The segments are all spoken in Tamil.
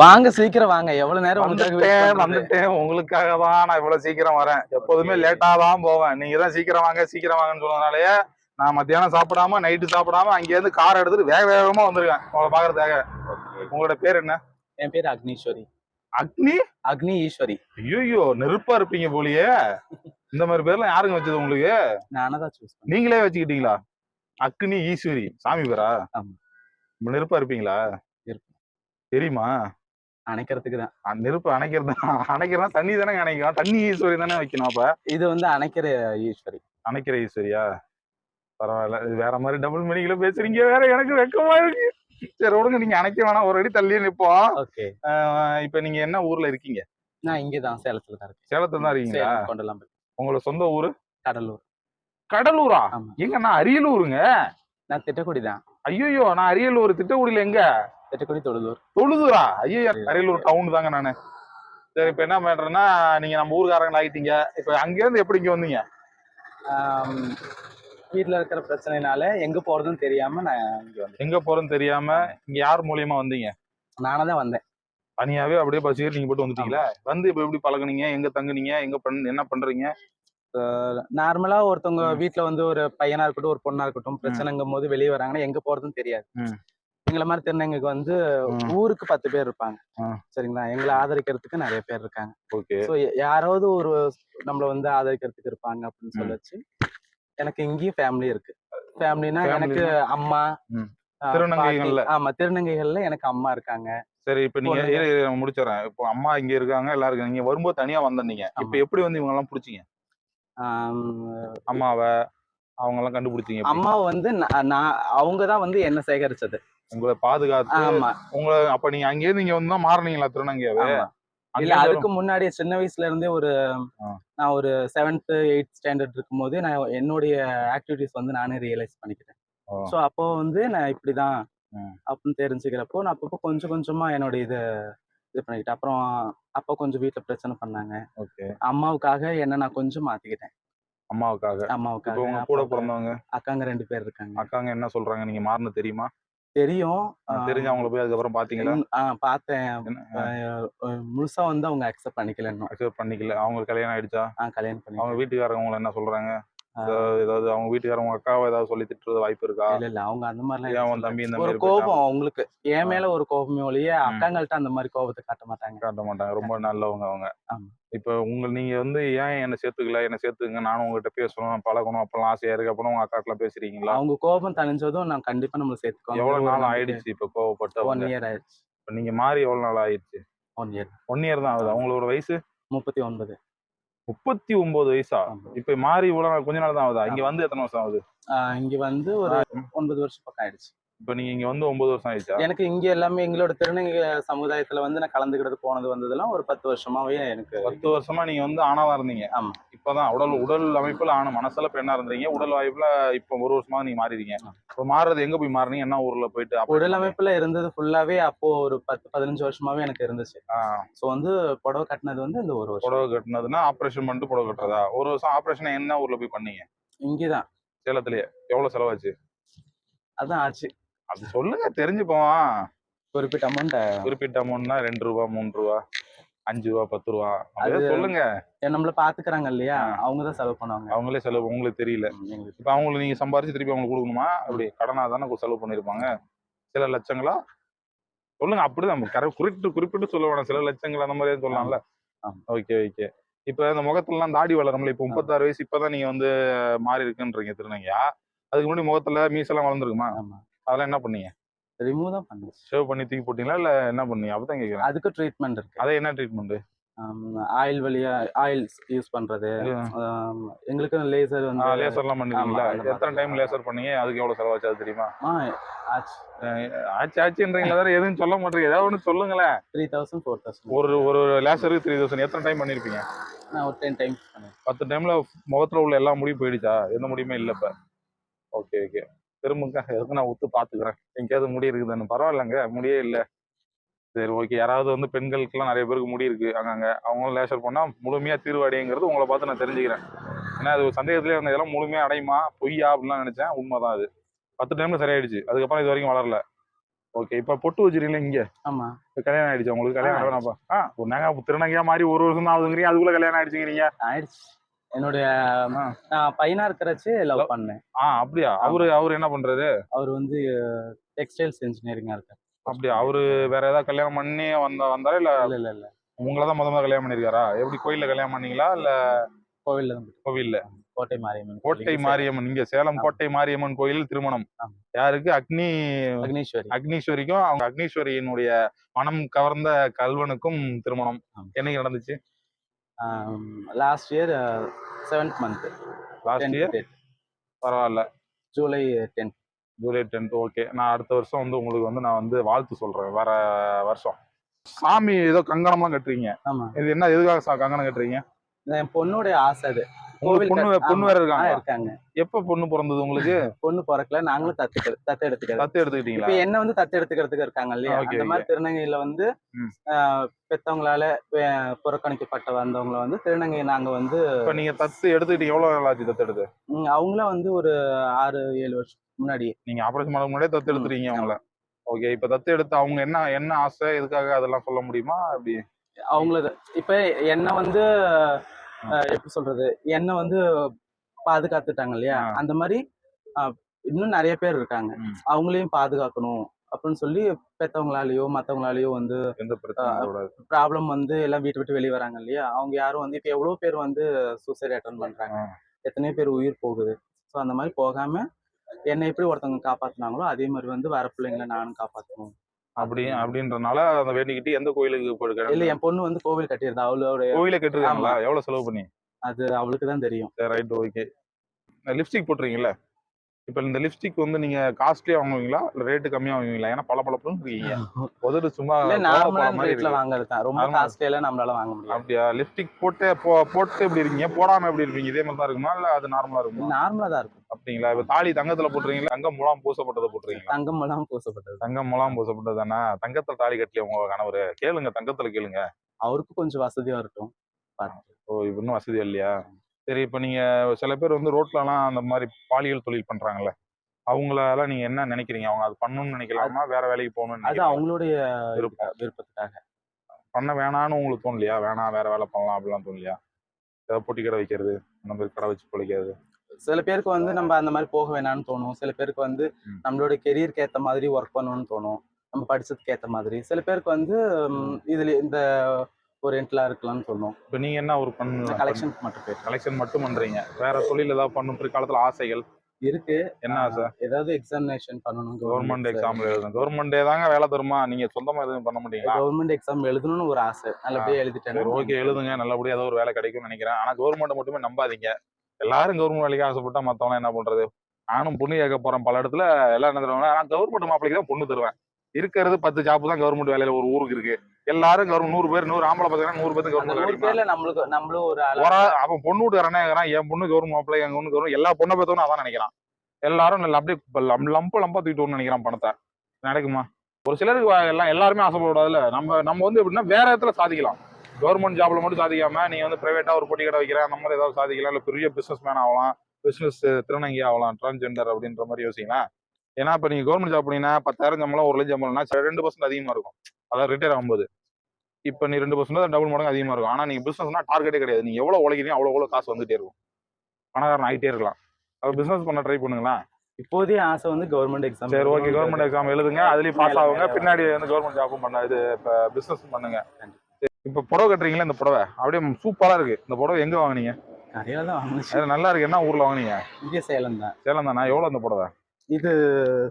வாங்க சீக்கிரம் வாங்க. எவ்வளவு நேரம் வந்துட்டேன்? வந்துட்டேன். உங்களுக்காக தான் நான் இவ்வளவு சீக்கிரம் வரேன். எப்போதுமே லேட்டா தான் போவேன். நீங்க தான் சீக்கிரம் வாங்க சீக்கிரம் வாங்கன்னு சொன்னதுனாலயே நான் மத்தியானம் சாப்பிடாம நைட்டு சாப்பிடாம அங்க இருந்து கார் எடுத்துட்டு வேக வேகமா வந்திருக்கேன். உங்களை பாக்குறதுக்காக உங்களோட பேர் என்ன? என் பேர் அக்னீஸ்வரி. அக்னி? அக்னி ஈஸ்வரி. ஐயோ நெருப்பா இருப்பீங்க போலியே. இந்த மாதிரி பேர்லாம் யாருங்க வச்சது உங்களுக்கு? நானே தான் சூஸ் நீங்களே வச்சுக்கிட்டீங்களா? அக்னி ஈஸ்வரி. சாமி பேரா? நெருப்பா இருப்பீங்களா. தெரியுமா? அணைக்கிறதுக்கு தான். நெருப்பு அணைக்கிறது அணைக்கிறதா தண்ணி தானே அணைக்கும். தண்ணி ஈஸ்வரி தானே வைக்கணும் அப்ப? இது வந்து அணைக்கிற ஈஸ்வரி. அணைக்கிற ஈஸ்வரியா? பரவாயில்ல. இது வேற மாதிரி டபுள் மீனிங்ல பேசுறீங்க வேற. எனக்கு வெக்கமா இருக்கு. சரி விடுங்க. நீங்க அணைக்க வேணாம். ஒரு அடி தள்ளியே நிப்போம். ஓகே. இப்ப நீங்க என்ன ஊர்ல இருக்கீங்க? நான் இங்கே தான் சேலத்துல தான் இருக்கேன். சேலத்துல தான் இருக்கீங்களா? கொண்டலாம் உங்களோட சொந்த ஊரு? கடலூர். கடலூரா? எங்க நான் அரியலூருங்க. நான் திட்டக்குடி தான். ஐயோ நான் அரியலூர் திட்டக்குடியில எங்க? திட்டக்குடி தொழுதூர். தொழுதூரா? ஐயோ. அரியலூர் டவுன் தாங்க நானு. சரி இப்ப என்ன பண்றேன்னா நீங்க நம்ம ஊர்க்காரங்க ஆகிட்டீங்க இப்ப அங்க இருந்து எப்படி இங்க வந்தீங்க? வீட்ல இருக்கிற பிரச்சனைனால எங்க போறதுன்னு தெரியாம நான் இங்க வந்தேன். எங்க போறேன்னு தெரியாம இங்க யார் மூலியமா வந்தீங்க? நானே தான் வந்தேன். தனியாவே அப்படியே பஸ் ஏறி நீங்க போட்டு வந்துட்டீங்களா? வந்து இப்ப எப்படி பழகுனீங்க? எங்க தங்குனீங்க? எங்க பண்ண என்ன பண்றீங்க? நார்மலா ஒருத்தவங்க ம். வீட்ல வந்து ஒரு பையனா இருக்கட்டும் ஒரு பொண்ணா இருக்கட்டும் பிரச்சனைங்கும் போது வெளியே வராங்கன்னா எங்க போறதுன்னு தெரியாது. எங்களை மாதிரி திருநங்கைக்கு வந்து. ஊருக்கு பத்து பேர் இருப்பாங்க. சரிங்களா? எங்களை ஆதரிக்கிறதுக்கு நிறைய பேர் இருக்காங்க. ஓகே. ஸோ யாராவது ஒரு நம்மள வந்து ஆதரிக்கிறதுக்கு இருப்பாங்க அப்படின்னு சொல்லி வச்சு எனக்கு இங்கேயும் ஃபேமிலி இருக்கு. ஃபேமிலினா எனக்கு அம்மா திருநங்கைகள்ல? ஆமா திருநங்கைகள்ல எனக்கு அம்மா இருக்காங்க. சரி இப்ப நீங்க முடிச்சிடறேன் இப்போ அம்மா இங்க இருக்காங்க எல்லாரும் இருக்காங்க. நீங்க வரும்போது தனியா வந்தீங்க இப்ப. எப்படி வந்து இவங்க எல்லாம் பிடிச்சீங்க அம்மாவை அவங்க எல்லாம் கண்டுபிடிச்சீங்க எப்படி? அம்மா வந்து நான் நான் அவங்க தான் வந்து என்ன சேகரிச்சது? உங்களை பாதுகாத்து ஆமா. உங்களை அப்ப நீங்க அங்கேயே நீங்க வந்து தான் மாறினீங்களா திருநங்கையாவே இல்ல அதுக்கு முன்னாடி சின்ன வயசுல இருந்தே ஒரு. நான் ஒரு செவன்த் எயித் ஸ்டாண்டர்ட் இருக்கும்போது நான் என்னுடைய ஆக்டிவிட்டிஸ் வந்து நானே ரியலைஸ் பண்ணிக்கிட்டேன். ஸோ அப்போ வந்து நான் இப்படிதான். அப்படின்னு தெரிஞ்சுக்கிறப்போ நான் அப்பப்போ கொஞ்சம் கொஞ்சமா என்னோட இதை இது பண்ணிக்கிட்டேன். அப்புறம் அப்போ கொஞ்சம் வீட்டுல பிரச்சனை பண்ணாங்க. ஓகே. அம்மாவுக்காக என்ன நான் கொஞ்சம் மாத்திக்கிட்டேன். அம்மாவுக்காக? அம்மாவுக்காக. உங்க கூட. பிறந்தவங்க? அக்காங்க ரெண்டு பேர் இருக்காங்க. அக்காங்க என்ன சொல்றாங்க? நீங்க மாறின தெரியுமா? தெரியும். தெரிஞ்சு அவங்கள போய் அதுக்கப்புறம் பாத்தீங்களா? ஆ பார்த்தேன் என்ன- அஹ், அஹ், முழுசா வந்து அவங்க அக்செப்ட் பண்ணிக்கல இன்னும் accept பண்ணிக்கல. அவங்க கல்யாணம் ஆயிடுச்சா? ஆ கல்யாணம் பண்ணி அவங்க வீட்டுக்காரங்க உங்களை என்ன சொல்றாங்க? ஆ. ஏதாவது ஏதாவது அவங்க வீட்டுக்காரங்க உங்க அக்காவை ஏதாவது சொல்லி திட்டுறது வாய்ப்பு இருக்கா? இல்ல இல்ல. அவங்க அந்த எதுவும் உன் தம்பி இந்த. ஒரு மாதிரி கோபம் அவங்களுக்கு. என் மேல ஒரு கோபமே ஒழிய. அக்காங்கள்ட்ட அந்த மாதிரி கோபத்தை காட்ட மாட்டாங்க. காட்ட மாட்டாங்க. ரொம்ப நல்லவங்க அவங்க. இப்ப உங்க நீங்க வந்து ஏன் என்ன சேர்த்துக்கல? என்ன சேர்த்துக்குங்க. நானும் உங்ககிட்ட பேசணும் பழகணும் அப்பெல்லாம் ஆசையா இருக்கு. அப்புறம் உங்க அக்காக்கெல்லாம் பேசுறீங்களா? அவங்க கோபம் தணிஞ்சதும் நான் கண்டிப்பா நம்மள சேர்த்துக்கோங்க எவ்வளவு நாள் ஆயிடுச்சு இப்ப கோவப்பட்டு ஒன் இயர் ஆயிடுச்சு. இப்ப நீங்க மாறி எவ்வளவு நாள் ஆயிடுச்சு? ஒன் இயர் ஒன் இயர் தான் ஆகுது. அவங்களோட வயசு? முப்பத்தி ஒன்பது. முப்பத்தி ஒன்பது வயசா. இப்ப மாறி இவ்வளவு நாள் கொஞ்ச நாள் தான் ஆகுதா? இங்க வந்து எத்தனை வருஷம் ஆகுது? இங்க வந்து ஒரு ஒன்பது வருஷம் பக்கம் ஆயிடுச்சு. இப்ப நீங்க இங்க வந்து ஒன்பது வருஷம் ஆயிடுச்சா? எனக்கு இங்க எல்லாமே எங்களோட திருநங்கை சமுதாயத்துல வந்து நான் கலந்துக்கிறது போனது வந்ததெல்லாம் ஒரு பத்து வருஷமாவே எனக்கு பத்து வருஷமா நீங்க வந்து ஆணாதான் இருந்தீங்க. ஆமா. இப்பதான் உடல் உடல் அமைப்புல ஆணும் மனசுல பெண்ணா இருந்தீங்க உடல் வாய்ப்புல இப்ப ஒரு வருஷமா நீங்க மாறிடுங்க. இப்ப மாறுறது எங்க போய் மாறினீங்க? என்ன ஊர்ல போயிட்டு உடல்? அமைப்புல இருந்தது ஃபுல்லாவே அப்போ ஒரு பத்து பதினஞ்சு வருஷமாவே எனக்கு இருந்துச்சு. ஸோ வந்து புடவை கட்டினது வந்து இந்த ஒரு வருஷம். புடவை கட்டினதுன்னா ஆபரேஷன் பண்ணிட்டு புடவை கட்டுறதா? ஒரு வருஷம் ஆபரேஷன் என்ன ஊர்ல போய் பண்ணீங்க? இங்கேதான். சேலத்திலேயே. எவ்வளவு செலவாச்சு? அதான் ஆச்சு. அது சொல்லுங்க தெரிஞ்சுப்போம். குறிப்பிட்ட அமௌண்ட் குறிப்பிட்ட அமௌண்ட்னா ரெண்டு ரூபா மூணு ரூபா அஞ்சு ரூபா பத்து ரூபா அது- சொல்லுங்க. நம்மள பாத்துக்கிறாங்க இல்லையா. அவங்க தான் செலவு பண்ணுவாங்க. அவங்களே செலவு உங்களுக்கு தெரியல. இப்ப அவங்களுக்கு நீங்க சம்பாரிச்சு திருப்பி அவங்களுக்கு கொடுக்கணுமா? அப்படி கடனா தானே செலவு பண்ணிருப்பாங்க. சில லட்சங்களா? சொல்லுங்க அப்படி நம்ம கரெக்ட் குறிப்பிட்டு குறிப்பிட்டு சொல்ல வேணாம். சில லட்சங்கள் அந்த மாதிரி சொல்லலாம்ல. Okay okay. இப்ப இந்த முகத்துல எல்லாம் தாடி வளரும்ல இப்ப முப்பத்தாறு வயசு இப்பதான் நீங்க வந்து மாறி இருக்குன்றீங்க திருநங்கையா? அதுக்கு முன்னாடி முகத்துல மீசெல்லாம் வளர்ந்துருக்குமா? ஆமா. அதெல்லாம் என்ன பண்ணீங்க? ரிமூவ் தான் பண்ணுச்சு ஷேவ் பண்ணி தூக்கி போட்டீங்களா? இல்ல என்ன பண்ணீங்க? அப்பதான் கேக்குறேன் அதுக்கு ட்ரீட்மெண்ட் இருக்கு. அதே என்ன ட்ரீட்மெண்ட் ஆயில் வழியா ஆயில் யூஸ் பண்றது. எங்களுக்கு லேசர் வந்து லேசர்லாம் பண்ணிருக்கீங்களா. எத்தனை டைம் லேசர் பண்ணீங்க? அதுக்கு எவ்வளவு செலவாச்சு அது தெரியுமா? ஆச்சு. ஆச்சு ஆச்சுன்றீங்களா? வேற எதுவும் சொல்ல மாட்டீங்க. ஏதாவது ஒண்ணு சொல்லுங்களேன். த்ரீ தௌசண்ட் ஃபோர் தௌசண்ட் ஒரு ஒரு லேசருக்கு த்ரீ தௌசண்ட் எத்தனை டைம் பண்ணிருப்பீங்க? நான் ஒரு டென் பண்ணேன். பத்து டைம்ல முகத்துல உள்ள எல்லா முடியும் போயிடுச்சா? எந்த முடியுமே இல்ல இப்ப. ஓகே ஓகே திரும்புங்க. எதுக்கு நான் ஒத்து பாத்துக்கிறேன்? எங்கேயாவது முடி இருக்குதான்னு பரவாயில்லைங்க. முடியே இல்ல. சரி ஓகே யாராவது வந்து பெண்களுக்குலாம் நிறைய பேருக்கு முடி இருக்கு. அங்கங்க. அவங்களும் லேசர் பண்ணா முழுமையா தீர்வு அடையுங்கிறது உங்களை பார்த்து நான் தெரிஞ்சுக்கிறேன். ஏன்னா அது ஒரு சந்தேகத்திலே இருந்த இதெல்லாம் முழுமையா அடையுமா? பொய்யா? அப்படிலாம் நினைச்சேன். உண்மைதான் அது. பத்து டைம்ல சரியாயிடுச்சு. அதுக்கப்புறம் இது வரைக்கும் வளரல. ஓகே இப்ப பொட்டு வச்சிருக்கீங்களா இங்க? ஆமா. இப்ப கல்யாணம் ஆயிடுச்சு உங்களுக்கு? கல்யாணம் ஆ. ஒரு நாங்க திருநங்கையா மாதிரி ஒரு வருஷம் தான் ஆகுதுங்கிறீங்க. அதுக்குள்ள கல்யாணம் ஆயிடுச்சுங்கிறீங்க. ஆயிடுச்சு. என்னுடைய. நான் பையனா இருக்கிறச்சு லவ் பண்ணேன். ஆ அப்படியா? அவரு அவரு என்ன பண்றாரு? அவர் வந்து டெக்ஸ்டைல்ஸ் இன்ஜினியரிங்கா இருக்காரு. அப்படியா? அவரு வேற ஏதாவது கல்யாணம் பண்ணி வந்த வந்தாரா? இல்ல இல்ல இல்ல இல்ல. உங்களை தான் முத முத கல்யாணம் பண்ணிருக்காரா? எப்படி கோயில்ல கல்யாணம் பண்ணீங்களா? இல்ல கோவில்ல தான் கோவில்ல. கோட்டை மாரியம்மன் கோட்டை. மாரியம்மன். இங்க சேலம். கோட்டை மாரியம்மன் கோயில் திருமணம். யாருக்கு? அக்னி அக்னீஸ்வரி. அக்னீஸ்வரிக்கும் அவங்க அக்னீஸ்வரியினுடைய மனம் கவர்ந்த கல்வனுக்கும் திருமணம். என்னைக்கு நடந்துச்சு? Last year seventh month last year பரவாயில்ல. July tenth July tenth okay நான் அடுத்த வருஷம் வந்து உங்களுக்கு வந்து நான் வந்து வாழ்த்து சொல்றேன் வர வருஷம். சாமி ஏதோ கங்கணம்லாம் கட்டுறீங்க. ஆமா. இது என்ன எதுக்காக சா- கங்கணம் கட்டுறீங்க? என் பொண்ணுடைய ஆசை அது. உங்களுக்கு பொண்ணு. வேற இருக்காங்க. இருக்காங்க. எப்ப பொண்ணு பிறந்தது உங்களுக்கு? பொண்ணு பிறக்கல. நாங்களும் தத்து தத்து எடுத்துக்கிறது தத்து எடுத்துக்கிட்டீங்களா? இப்ப என்ன வந்து தத்து எடுத்துக்கிறதுக்கு இருக்காங்க இல்லையா? அந்த மாதிரி திருநங்கையில வந்து பெத்தவங்களால புறக்கணிக்கப்பட்ட வந்தவங்கள வந்து திருநங்கை நாங்க வந்து இப்ப நீங்க தத்து எடுத்துக்கிட்டு எவ்வளவு நாள் ஆச்சு தத்து எடுத்து? ம், அவங்கள வந்து ஒரு ஆறு ஏழு வருஷம் முன்னாடி. நீங்க ஆபரேஷன் பண்ண முன்னாடியே தத்து எடுத்துறீங்க அவங்கள. ஓகே இப்ப தத்து எடுத்து அவங்க என்ன என்ன ஆசை? எதுக்காக அதெல்லாம் சொல்ல முடியுமா? அப்படி. அவங்களது இப்ப என்ன வந்து எப்படி சொல்றது? என்ன வந்து பாதுகாத்துட்டாங்க இல்லையா. அந்த மாதிரி இன்னும் நிறைய பேர் இருக்காங்க. அவங்களையும் பாதுகாக்கணும் அப்படின்னு சொல்லி பெத்தவங்களாலேயோ மத்தவங்களாலேயோ வந்து ப்ராப்ளம் வந்து எல்லாம் வீட்டு விட்டு வெளியே வராங்க இல்லையா? அவங்க யாரும் வந்து இப்போ எவ்வளோ பேர் வந்து சூசைட் அட்டன் பண்றாங்க. எத்தனையோ பேர் உயிர் போகுது. ஸோ அந்த மாதிரி போகாம என்னை எப்படி ஒருத்தவங்க காப்பாத்துனாங்களோ அதே மாதிரி வந்து வர பிள்ளைங்களை நானும் காப்பாற்றணும் அப்படி அப்படின்றனால அந்த வேண்டிக்கிட்டு எந்த கோயிலுக்கு இல்ல என் பொண்ணு வந்து கோவில் கட்டியிருந்தா. அவளோட கோயில கட்டிருக்காங்களா? எவ்வளவு செலவு பண்ணி? அது அவளுக்கு தான் தெரியும். ரைட் ஓகே லிப்ஸ்டிக் போட்டுறீங்கல்ல இப்போ இந்த லிப்ஸ்டிக் வந்து நீங்க காஸ்ட்லியா வாங்குவீங்களா? இல்ல ரேட்டு கம்மியா வாங்குவீங்களா? ஏன்னா பல பழப்புன்னு இருக்கீங்க உதடு சும்மா நார்மலான ரேட்ல. வாங்குறது தான். ரொம்ப. காஸ்ட்லியெல்லாம் நம்மளால வாங்க முடியாது. அப்படியா? லிப்ஸ்டிக் போட்டு போ போட்டு எப்படி இருக்கீங்க? போடாம எப்படி இருப்பீங்க? இதே மாதிரி தான் இருக்குமா? இல்ல அது நார்மலா இருக்குமா? நார்மலா தான் இருக்கும். அப்படிங்களா? இப்ப தாலி தங்கத்துல போட்டுறீங்களா? தங்கம் முலாம் பூசப்பட்டதை போட்டுறீங்களா? தங்கம் எல்லாம் பூசப்பட்டது. தங்கம் முலாம் பூசப்பட்டது தானே தங்கத்துல தாலி கட்டலையா உங்க கணவர்? கேளுங்க தங்கத்துல கேளுங்க. அவருக்கும் கொஞ்சம் வசதியா இருக்கும் ஓ இன்னும் வசதி இல்லையா? சரி இப்ப நீங்க சில பேர் வந்து ரோட்லலாம் அந்த மாதிரி பாலியல் தொழில் பண்றாங்கல்ல அவங்களால நீங்க என்ன நினைக்கிறீங்க? அவங்க அது பண்ணணும்னு நினைக்கலாமா? வேற வேலைக்கு போகணும்னு அது? அவங்களுடைய விருப்பம். விருப்பத்துக்காக. பண்ண வேணாம்னு உங்களுக்கு தோணலையா? வேணாம் வேற வேலை பண்ணலாம் அப்படிலாம் தோணலையா? ஏதாவது பொட்டி கடை வைக்கிறது அந்த மாதிரி கடை வச்சு பிழைக்கிறது. சில பேருக்கு வந்து நம்ம அந்த மாதிரி போக வேணாம்னு தோணும். சில பேருக்கு வந்து. நம்மளோட கெரியருக்கு ஏத்த மாதிரி ஒர்க் பண்ணணும்னு தோணும். நம்ம படிச்சதுக்கு ஏத்த மாதிரி. சில பேருக்கு வந்து இதுல இந்த ஒரு என்ட்லா இருக்கலாம்னு தோணும் இப்போ நீங்க என்ன ஒரு பண்ண கலெக்ஷன் மட்டும் பேர் கலெக்ஷன் மட்டும் பண்றீங்க. வேற தொழில் ஏதாவது பண்ணும் பிற்காலத்துல ஆசைகள்? இருக்கு. என்ன ஆசை? ஏதாவது எக்ஸாமினேஷன் பண்ணணும் கவர்மெண்ட் எக்ஸாம்ல எழுதணும். கவர்மெண்டே தாங்க வேலை தருமா? நீங்க சொந்தமா எதுவும் பண்ண மாட்டீங்களா? கவர்மெண்ட் எக்ஸாம் எழுதணும்னு ஒரு ஆசை. நல்லபடியா எழுதிட்டேன். ஓகே எழுதுங்க. நல்லபடியா ஏதோ ஒரு வேலை கிடைக்கும்னு நினைக்கிறேன். ஆனா கவர்மெண்ட் மட்டுமே நம்பாதீங்க. எல்லாரும் கவர்மெண்ட் வேலைக்கு ஆசைப்பட்டா மத்தவங்க என்ன பண்றது? நானும் பொண்ணு கேட்க போறேன் பல இடத்துல. எல்லாம் என்ன தருவாங்க நான் கவர்மெண்ட் மாப்பிளைக்கு தான் பொண்ணு தருவேன். இருக்கிறது பத்து ஜாப் தான் கவர்மெண்ட் வேலையில ஒரு ஊருக்கு இருக்கு. எல்லாரும் கவர்மெண்ட் நூறு பேர் நூறு ஆம்பளை பார்த்தீங்கன்னா நூறு பேர் கவர்மெண்ட் பேர்ல நம்மளுக்கு நம்மளும் ஒரு அவன் பொண்ணு வீட்டுக்காரனே என் பொண்ணு கவர்மெண்ட் மாப்பிள்ளை என் பொண்ணு கவர்மெண்ட் எல்லா பொண்ணை பார்த்தவனும் அதான் நினைக்கிறான். எல்லாரும் நல்ல அப்படியே லம்ப லம்பா தூக்கிட்டு நினைக்கிறான் பணத்தை. நடக்குமா? ஒரு சிலருக்கு எல்லாம் எல்லாருமே ஆசைப்படாதுல்ல நம்ம நம்ம வந்து எப்படின்னா வேற இடத்துல சாதிக்கலாம். கவர்மெண்ட் ஜாப்ல மட்டும் சாதிக்காம நீங்க வந்து பிரைவேட்டா ஒரு பொட்டி கடை வைக்கிறேன் அந்த மாதிரி ஏதாவது சாதிக்கலாம். இல்ல பெரிய பிசினஸ் மேன் ஆகலாம் பிசினஸ் திருநங்கி ஆகலாம் டிரான்ஸ்ஜெண்டர் அப்படின்ற மாதிரி யோசிக்கலாம் ஏன்னா இப்ப நீங்க கவர்மெண்ட் ஜாப் பண்ணீங்கன்னா பத்தாயிரம் சம்பளம் ஒரு லட்சம் சம்பளம்னா ரெண்டு பர்சன்ட் அதிகமா இருக்கும். அதாவது ரிட்டையர் ஆகும்போது. இப்போ நீ ரெண்டு பர்சன்ட் டபுள் மடங்கு அதிகமா இருக்கும். ஆனா நீங்க பிசினஸ்னா டார்கெட்டே கிடையாது. நீங்க எவ்வளவு உழைக்கிறீங்க அவ்வளவு அவ்வளவு காசு வந்துட்டே இருக்கும். பணக்காரன் ஆகிட்டே இருக்கலாம். அப்ப பிசினஸ் பண்ண ட்ரை பண்ணுங்களேன் இப்போதைய ஆசை வந்து கவர்மெண்ட் எக்ஸாம் சரி ஓகே கவர்மெண்ட் எக்ஸாம் எழுதுங்க. அதுலயும் பாஸ் ஆகுங்க. பின்னாடி வந்து கவர்மெண்ட் ஜாப்பும் பண்ண இது இப்போ பிசினஸ் பண்ணுங்க. இப்போ புடவை கட்டுறீங்களா இந்த புடவை? அப்படியே சூப்பரா இருக்கு. இந்த புடவை எங்க வாங்குனீங்க? நிறைய தான் அது நல்லா இருக்கு. என்ன ஊர்ல வாங்குனீங்க? இங்கே சேலம் தான். சேலம் தானா? எவ்வளவு அந்த புடவை? இது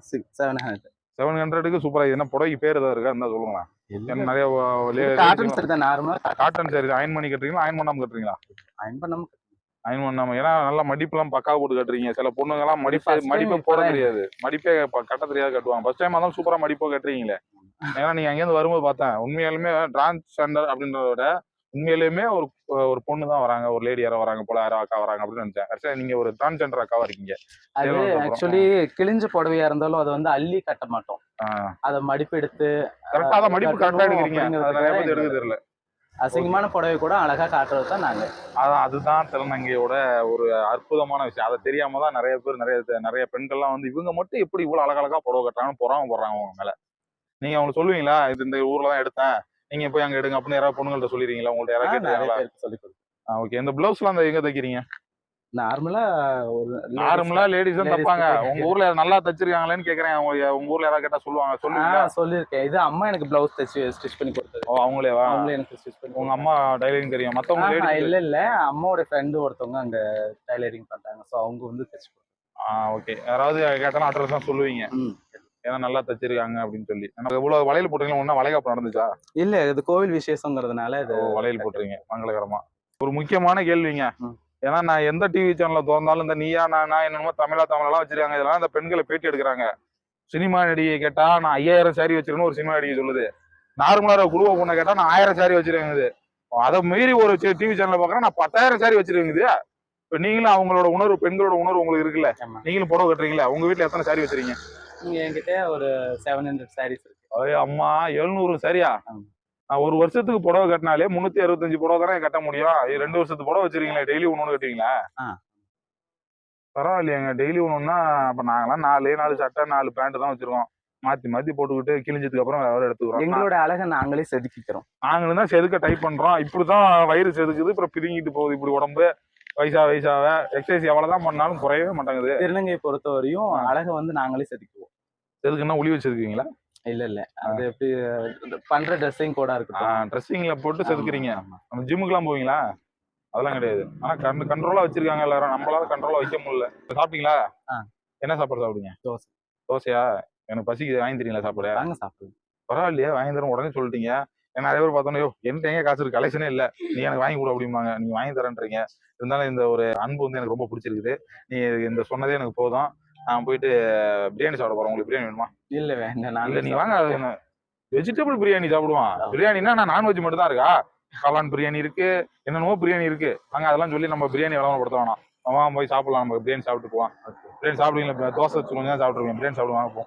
சிக்ஸ் செவன் ஹண்ட்ரட் செவன் ஹண்ட்ரடுக்கு சூப்பரா இது என்ன புடவைக்கு பேர் ஏதாவது இருக்கா? இருந்தா சொல்லுங்களேன். நிறைய காட்டன் சரி தான் நார்மலா காட்டன் சரி அயன் பண்ணி கட்டுறீங்களா? அயன் பண்ணாம கட்டுறீங்களா? அயன் பண்ணாம அயன் பண்ணாம. ஏன்னா நல்லா மடிப்புலாம் பக்கா போட்டு கட்டுறீங்க. சில பொண்ணுங்க எல்லாம் மடிப்பு மடிப்பை போட தெரியாது. மடிப்பே கட்ட தெரியாது கட்டுவாங்க. ஃபர்ஸ்ட் டைம் தான் சூப்பரா மடிப்போ கட்டுறீங்களே. ஏன்னா நீங்க அங்கேருந்து வரும்போது பார்த்தேன். உண்மையாலுமே டிரான்ஸ்ஜெண்டர் அப்படின்றத விட உண்மையிலுமே ஒரு ஒரு பொண்ணு தான் வராங்க. ஒரு லேடி யாரோ வராங்க போல யாரோ அக்கா வராங்க அப்படின்னு நினைச்சேன். Actually நீங்க ஒரு டிரான்ஸ்ஜெண்டர் அக்காவா இருக்கீங்க. அது. ஆக்சுவலி கிழிஞ்ச புடவையா இருந்தாலும் அதை வந்து அள்ளி கட்ட மாட்டோம். அதை மடிப்பு எடுத்து கரெக்டா தான் மடிப்பு கரெக்டா எடுக்கிறீங்க. அது நிறைய பேர் எடுக்க தெரியல அசிங்கமான புடவை கூட அழகா காட்டுறது தான் நாங்க. அதான் அதுதான் திருநங்கையோட ஒரு அற்புதமான விஷயம். அதை தெரியாம தான் நிறைய பேர் நிறைய நிறைய பெண்கள்லாம் வந்து இவங்க மட்டும் எப்படி இவ்வளவு அழகழகா புடவை கட்டுறாங்கன்னு பொறாம போடுறாங்க அவங்க மேல. நீங்க அவங்க சொல்லுவீங்களா? இது இந்த ஊர்ல தான் எடுத்தேன். நீங்க போய் அங்க எடுங்க. அப்படின்னு யாராவது பொண்ணுங்கள்ட்ட சொல்லிடுறீங்களா? உங்கள்ட்ட யாராவது பேருக்கு சொல்லி ஓகே இந்த பிளவுஸ்லாம் அந்த எங்க தைக்கிறீங்க? நார்மலா ஒரு நார்மலா லேடிஸ் தான் தப்பாங்க. உங்க ஊர்ல நல்லா தச்சிருக்காங்களேன்னு கேக்குறேன். அவங்க உங்க ஊர்ல யாராவது கேட்டா சொல்லுவாங்க. ஆ, சொல்லுவீங்களா? சொல்லியிருக்கேன். இது அம்மா எனக்கு பிளவுஸ் தைச்சு ஸ்டிச் பண்ணி கொடுத்தது. ஓ அவங்களேவா? அவங்களே எனக்கு ஸ்டிச் பண்ணி உங்க அம்மா டைலரிங் தெரியும். மத்தவங்க லேடிஸ் இல்ல இல்ல. அம்மாவோட ஃப்ரெண்டு ஒருத்தவங்க அங்க டைலரிங் பண்றாங்க. சோ அவங்க வந்து தைச்சு. ஆ ஓகே யாராவது கேட்டாலும் அட்ரஸ் தான் சொல்லுவீங்க. ஏன்னா நல்லா தச்சிருக்காங்க அப்படின்னு சொல்லி. நம்ம இவ்வளவு வளையல் போட்டீங்களா ஒன்னா வளைகாப்பு நடந்துச்சா? இல்ல இது கோவில் விசேஷங்கிறதுனால இது வளையல் போட்டுறீங்க மங்களகரமா. ஒரு முக்கியமான கேள்விங்க. ஏன்னா நான் எந்த டிவி சேனல்ல திறந்தாலும் இந்த நீயா நானா என்னமோ தமிழா தமிழெல்லாம் வச்சிருக்காங்க. இதெல்லாம் இந்த பெண்களை பேட்டி எடுக்கிறாங்க. சினிமா நடிகை கேட்டா நான் ஐயாயிரம் சாரி வச்சிருக்கேன்னு ஒரு சினிமா நடிகை சொல்லுது. நார்மலா குழுவ பொண்ணை கேட்டா நான் ஆயிரம் சாரி வச்சிருக்கேங்குது. அதை மீறி ஒரு டிவி சேனல்ல பாக்குறேன் நான் பத்தாயிரம் சாரி வச்சிருக்கேங்குது. இப்ப நீங்களும் அவங்களோட உணர்வு பெண்களோட உணர்வு உங்களுக்கு இருக்குல்ல. நீங்களும் புடவை கட்டுறீங்களா உங்க வீட்டுல எத்தனை சாரி வச்சிருக்கீங்க? இங்க என்கிட்ட ஒரு செவன் ஹண்ட்ரட் சாரீஸ் இருக்கு. ஐயோ அம்மா எழுநூறு சரியா. நான் ஒரு வருஷத்துக்கு புடவை கட்டினாலே முன்னூத்தி அறுபத்தஞ்சு புடவை தானே கட்ட முடியும். ரெண்டு வருஷத்து புடவை வச்சிருக்கீங்களா டெய்லி ஒன்று ஒன்று கட்டுவீங்களா. பரவாயில்லையாங்க டெய்லி ஒன்று ஒன்றா அப்ப நாங்களாம் நாலு நாலு சட்டை நாலு பேண்ட் தான் வச்சிருக்கோம். மாத்தி மாத்தி போட்டுக்கிட்டு கிழிஞ்சதுக்கு அப்புறம் வேற எடுத்துக்கிறோம். எங்களோட அழகை நாங்களே செதுக்கிக்கிறோம். நாங்களும் தான் செதுக்க டைப் பண்றோம். இப்படிதான் வயிறு செதுக்குது அப்புறம் பிதுங்கிட்டு போகுது இப்படி உடம்பு. வயசா வயசாக எக்ஸசைஸ் எவ்வளவுதான் பண்ணாலும் குறையவே மாட்டேங்குது. திருநங்கை பொறுத்தவரையும் அழகை வந்து நாங்களே செதுக்குவோம். செதுக்குன்னா உளி வச்சிருக்கீங்களா? இல்ல இல்ல. அது எப்படி பண்ற ட்ரெஸ்ஸிங் கூட இருக்கட்டும். ட்ரெஸ்ஸிங்ல போட்டு செதுக்குறீங்க. நம்ம ஜிம்முக்குலாம் போவீங்களா? அதெல்லாம் கிடையாது. ஆனா கண் கண்ட்ரோலா வச்சிருக்காங்க எல்லாரும். நம்மளால கண்ட்ரோலா வைக்க முடியல. சாப்பிட்டீங்களா. என்ன சாப்பாடு சாப்பிடுங்க தோசை. தோசையா? எனக்கு பசிக்குது. வாங்கி தரீங்களா சாப்பாடு? வாங்க சாப்பிடுவோம் பரவாயில்லையே. வாங்கி தரேன் உடனே சொல்லிட்டீங்க. நிறைய பேர் பார்த்தோன்னே "யோ, என்கிட்ட எங்க காசு இருக்கு? கலெக்ஷனே இல்ல. நீ எனக்கு வாங்கி கொடு அப்படிம்பாங்க. நீங்க வாங்கி தரேன்றீங்க. இருந்தாலும் இந்த ஒரு அன்பு வந்து எனக்கு ரொம்ப பிடிச்சிருக்குது. நீ இந்த சொன்னதே எனக்கு போதும். நான் போயிட்டு பிரியாணி சாப்பிட போறேன். உங்களுக்கு பிரியாணி வேணுமா? இல்ல வேண்டாம். நான் இல்ல நீ வாங்க. வெஜிடபிள் பிரியாணி சாப்பிடுவான். பிரியாணினா நான் நான்வெஜ் மட்டும் தான் இருக்கா? காளான் பிரியாணி இருக்கு. என்னென்னமோ பிரியாணி இருக்கு. வாங்க அதெல்லாம் சொல்லி நம்ம பிரியாணி விளம்பரப்படுத்த வேணாம். அவன் போய் சாப்பிடலாம். நம்ம பிரியாணி சாப்பிட்டு போவான் பிரியாணி சாப்பிடுவீங்களா? தோசை கொஞ்சம் தான் பிரியாணி சாப்பிடுவாங்க போ.